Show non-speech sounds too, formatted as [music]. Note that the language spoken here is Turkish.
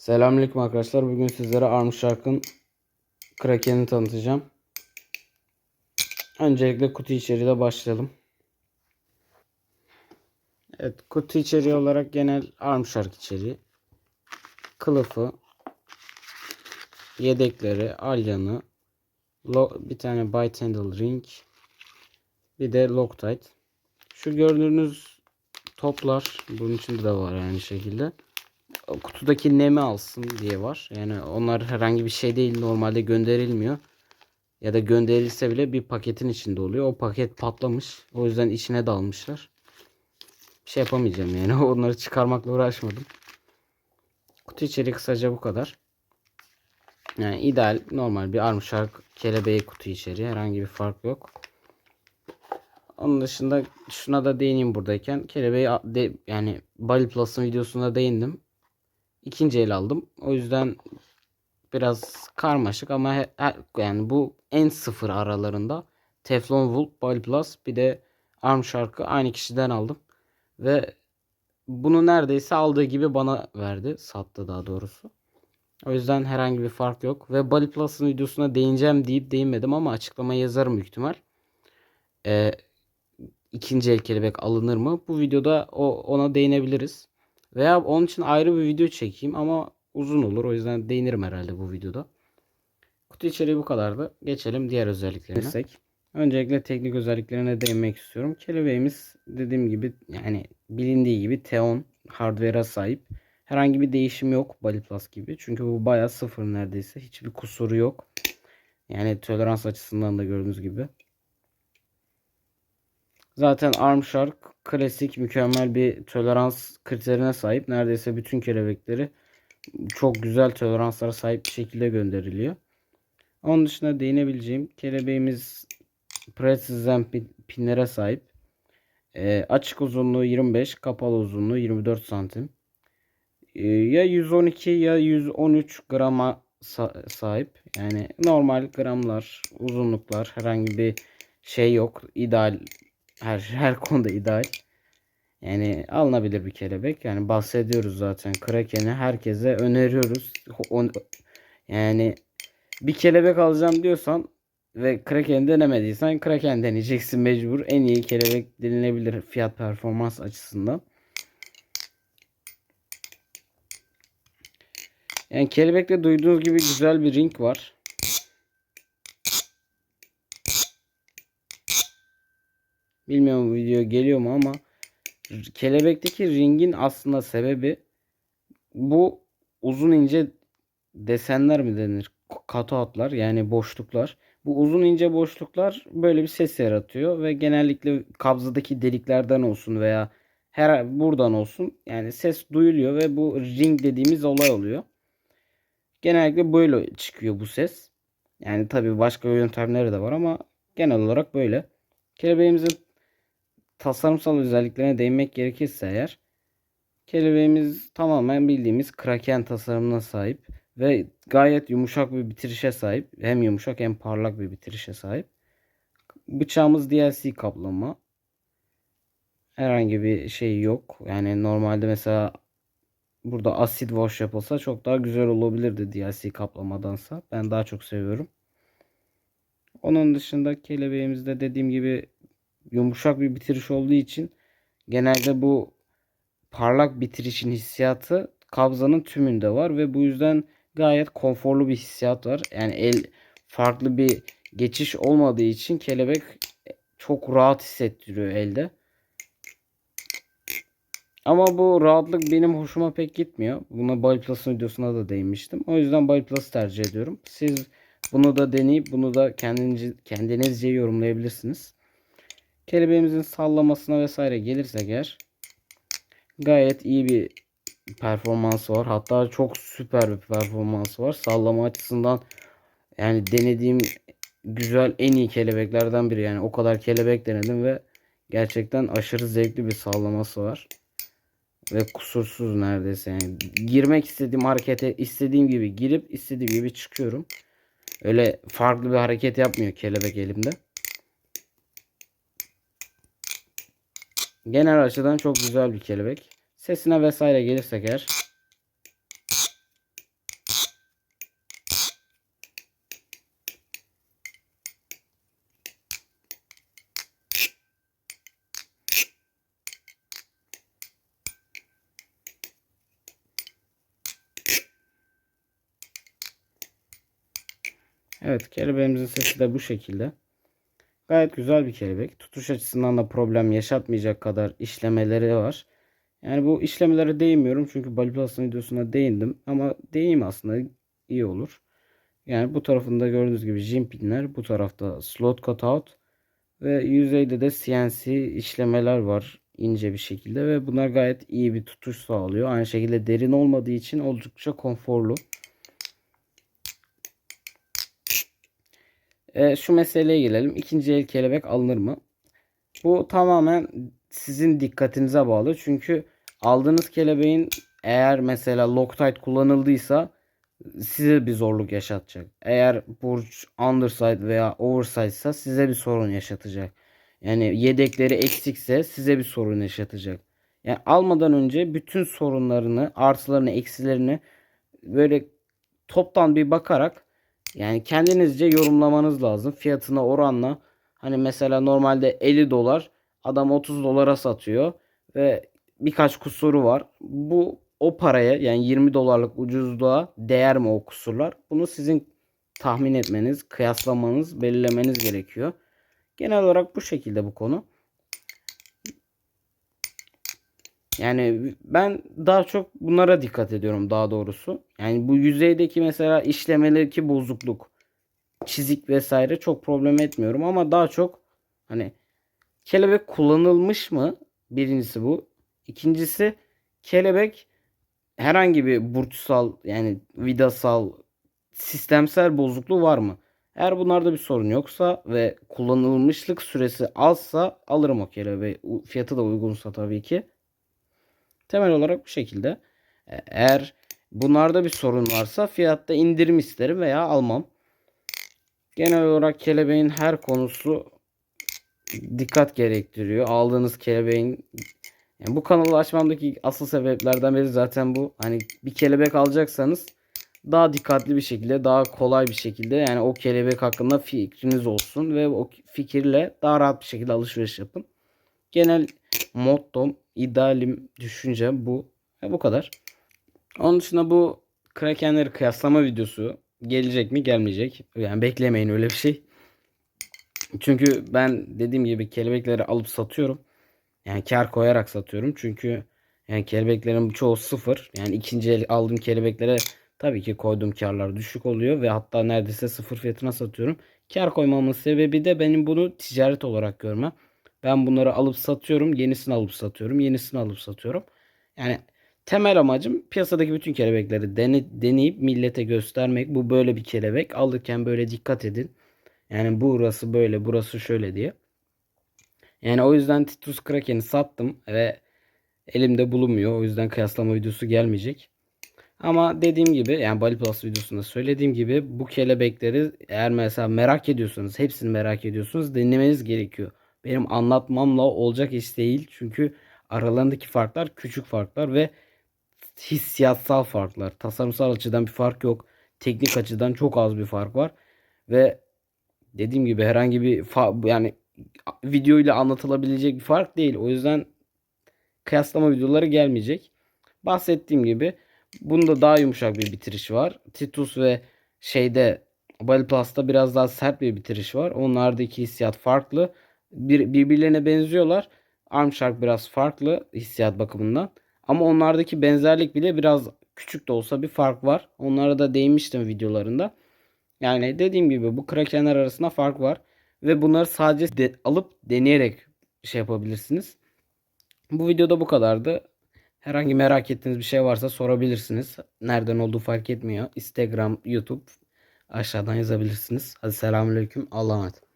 Selamünaleyküm arkadaşlar. Bugün sizlere Arm Shark'ın Kraken'i tanıtacağım. Öncelikle kutu içeriğiyle başlayalım. Evet, kutu içeriği olarak genel Arm Shark içeriği. Kılıfı, yedekleri, alyanı, bir tane bite handle ring, bir de Loctite. Şu gördüğünüz toplar bunun içinde de var aynı şekilde kutudaki nemi alsın diye var. Yani onlar herhangi bir şey değil. Normalde gönderilmiyor. Ya da gönderilse bile bir paketin içinde oluyor. O paket patlamış. O yüzden içine dalmışlar. Bir şey yapamayacağım yani. [laughs] Onları çıkarmakla uğraşmadım. Kutu içeriği kısaca bu kadar. Yani ideal normal bir Arm Shark kelebeği kutu içeriği. Herhangi bir fark yok. Onun dışında şuna da değineyim buradayken. Kelebeği de, yani Bali Plus'ın videosunda değindim ikinci el aldım. O yüzden biraz karmaşık ama he, he, yani bu en sıfır aralarında Teflon Wool, Ball Plus bir de Arm Shark'ı aynı kişiden aldım. Ve bunu neredeyse aldığı gibi bana verdi. Sattı daha doğrusu. O yüzden herhangi bir fark yok. Ve Bali Plus'ın videosuna değineceğim deyip değinmedim ama açıklama yazarım büyük ihtimal. Ee, ikinci el kelebek alınır mı? Bu videoda o ona değinebiliriz. Veya onun için ayrı bir video çekeyim ama uzun olur. O yüzden değinirim herhalde bu videoda. Kutu içeriği bu kadardı. Geçelim diğer özelliklerine. Öncelikle teknik özelliklerine değinmek istiyorum. Kelebeğimiz dediğim gibi yani bilindiği gibi Teon hardware'a sahip. Herhangi bir değişim yok Bali Plus gibi. Çünkü bu bayağı sıfır neredeyse. Hiçbir kusuru yok. Yani tolerans açısından da gördüğünüz gibi. Zaten Arm Shark klasik mükemmel bir tolerans kriterine sahip. Neredeyse bütün kelebekleri çok güzel toleranslara sahip bir şekilde gönderiliyor. Onun dışında değinebileceğim kelebeğimiz Precision pinlere sahip. E, açık uzunluğu 25, kapalı uzunluğu 24 santim. E, ya 112 ya 113 grama sa sahip. Yani normal gramlar, uzunluklar herhangi bir şey yok. İdeal her her konuda ideal. Yani alınabilir bir kelebek. Yani bahsediyoruz zaten. Kraken'i herkese öneriyoruz. Yani bir kelebek alacağım diyorsan ve Kraken denemediysen Kraken deneyeceksin mecbur. En iyi kelebek denilebilir fiyat performans açısından. Yani kelebekte duyduğunuz gibi güzel bir ring var. Bilmiyorum video geliyor mu ama kelebekteki ringin aslında sebebi bu uzun ince desenler mi denir? Cutoutlar yani boşluklar. Bu uzun ince boşluklar böyle bir ses yaratıyor ve genellikle kabzadaki deliklerden olsun veya her buradan olsun yani ses duyuluyor ve bu ring dediğimiz olay oluyor. Genellikle böyle çıkıyor bu ses. Yani tabii başka yöntemleri de var ama genel olarak böyle. Kelebeğimizin tasarımsal özelliklerine değinmek gerekirse eğer kelebeğimiz tamamen bildiğimiz kraken tasarımına sahip ve gayet yumuşak bir bitirişe sahip. Hem yumuşak hem parlak bir bitirişe sahip. Bıçağımız DLC kaplama. Herhangi bir şey yok. Yani normalde mesela burada acid wash yapılsa çok daha güzel olabilirdi DLC kaplamadansa. Ben daha çok seviyorum. Onun dışında kelebeğimizde dediğim gibi yumuşak bir bitiriş olduğu için genelde bu parlak bitirişin hissiyatı kabzanın tümünde var ve bu yüzden gayet konforlu bir hissiyat var. Yani el farklı bir geçiş olmadığı için kelebek çok rahat hissettiriyor elde. Ama bu rahatlık benim hoşuma pek gitmiyor. Buna Body Plus'ın videosuna da değinmiştim. O yüzden Body Plus'ı tercih ediyorum. Siz bunu da deneyip bunu da kendince, kendinizce yorumlayabilirsiniz. Kelebeğimizin sallamasına vesaire gelirsek eğer gayet iyi bir performansı var. Hatta çok süper bir performansı var. Sallama açısından yani denediğim güzel en iyi kelebeklerden biri. Yani o kadar kelebek denedim ve gerçekten aşırı zevkli bir sallaması var. Ve kusursuz neredeyse yani. Girmek istediğim harekete istediğim gibi girip istediğim gibi çıkıyorum. Öyle farklı bir hareket yapmıyor kelebek elimde. Genel açıdan çok güzel bir kelebek. Sesine vesaire gelirsek eğer. Evet kelebeğimizin sesi de bu şekilde. Gayet güzel bir kelebek. Tutuş açısından da problem yaşatmayacak kadar işlemeleri var. Yani bu işlemelere değinmiyorum çünkü Bali Plus'ın videosuna değindim. Ama değineyim aslında iyi olur. Yani bu tarafında gördüğünüz gibi jim pinler. Bu tarafta slot cutout. Ve yüzeyde de CNC işlemeler var ince bir şekilde ve bunlar gayet iyi bir tutuş sağlıyor. Aynı şekilde derin olmadığı için oldukça konforlu. E, şu meseleye gelelim. İkinci el kelebek alınır mı? Bu tamamen sizin dikkatinize bağlı. Çünkü aldığınız kelebeğin eğer mesela Loctite kullanıldıysa size bir zorluk yaşatacak. Eğer burç underside veya oversize ise size bir sorun yaşatacak. Yani yedekleri eksikse size bir sorun yaşatacak. Yani almadan önce bütün sorunlarını, artılarını, eksilerini böyle toptan bir bakarak yani kendinizce yorumlamanız lazım. Fiyatına oranla hani mesela normalde 50 dolar adam 30 dolara satıyor ve birkaç kusuru var. Bu o paraya yani 20 dolarlık ucuzluğa değer mi o kusurlar? Bunu sizin tahmin etmeniz, kıyaslamanız, belirlemeniz gerekiyor. Genel olarak bu şekilde bu konu. Yani ben daha çok bunlara dikkat ediyorum daha doğrusu. Yani bu yüzeydeki mesela işlemeleri bozukluk, çizik vesaire çok problem etmiyorum ama daha çok hani kelebek kullanılmış mı? Birincisi bu. İkincisi kelebek herhangi bir burçsal yani vidasal sistemsel bozukluğu var mı? Eğer bunlarda bir sorun yoksa ve kullanılmışlık süresi azsa alırım o kelebeği. Fiyatı da uygunsa tabii ki. Temel olarak bu şekilde. E, eğer bunlarda bir sorun varsa fiyatta indirim isterim veya almam. Genel olarak kelebeğin her konusu dikkat gerektiriyor. Aldığınız kelebeğin yani bu kanalı açmamdaki asıl sebeplerden biri zaten bu. Hani bir kelebek alacaksanız daha dikkatli bir şekilde, daha kolay bir şekilde yani o kelebek hakkında fikriniz olsun ve o fikirle daha rahat bir şekilde alışveriş yapın. Genel mottom, idealim, düşüncem bu. Ve bu kadar. Onun dışında bu Krakenleri kıyaslama videosu gelecek mi gelmeyecek. Yani beklemeyin öyle bir şey. Çünkü ben dediğim gibi kelebekleri alıp satıyorum. Yani kar koyarak satıyorum. Çünkü yani kelebeklerin çoğu sıfır. Yani ikinci el aldığım kelebeklere tabii ki koyduğum karlar düşük oluyor ve hatta neredeyse sıfır fiyatına satıyorum. Kar koymamın sebebi de benim bunu ticaret olarak görmem. Ben bunları alıp satıyorum. Yenisini alıp satıyorum. Yenisini alıp satıyorum. Yani temel amacım piyasadaki bütün kelebekleri dene, deneyip millete göstermek. Bu böyle bir kelebek. Alırken böyle dikkat edin. Yani burası böyle, burası şöyle diye. Yani o yüzden Titus Kraken'i sattım ve elimde bulunmuyor. O yüzden kıyaslama videosu gelmeyecek. Ama dediğim gibi yani Bali Plus videosunda söylediğim gibi bu kelebekleri eğer mesela merak ediyorsanız hepsini merak ediyorsunuz dinlemeniz gerekiyor. Benim anlatmamla olacak iş değil. Çünkü aralarındaki farklar küçük farklar ve hissiyatsal farklar. Tasarımsal açıdan bir fark yok. Teknik açıdan çok az bir fark var. Ve dediğim gibi herhangi bir yani video ile anlatılabilecek bir fark değil. O yüzden kıyaslama videoları gelmeyecek. Bahsettiğim gibi bunda daha yumuşak bir bitiriş var. Titus ve şeyde Bali Plus'ta biraz daha sert bir bitiriş var. Onlardaki hissiyat farklı. Bir, birbirlerine benziyorlar. Armshark biraz farklı hissiyat bakımından. Ama onlardaki benzerlik bile biraz küçük de olsa bir fark var. Onlara da değinmiştim videolarında. Yani dediğim gibi bu krakenler arasında fark var. Ve bunları sadece de, alıp deneyerek şey yapabilirsiniz. Bu videoda bu kadardı. Herhangi merak ettiğiniz bir şey varsa sorabilirsiniz. Nereden olduğu fark etmiyor. Instagram, YouTube aşağıdan yazabilirsiniz. Hadi selamünaleyküm. Allah'a emanet.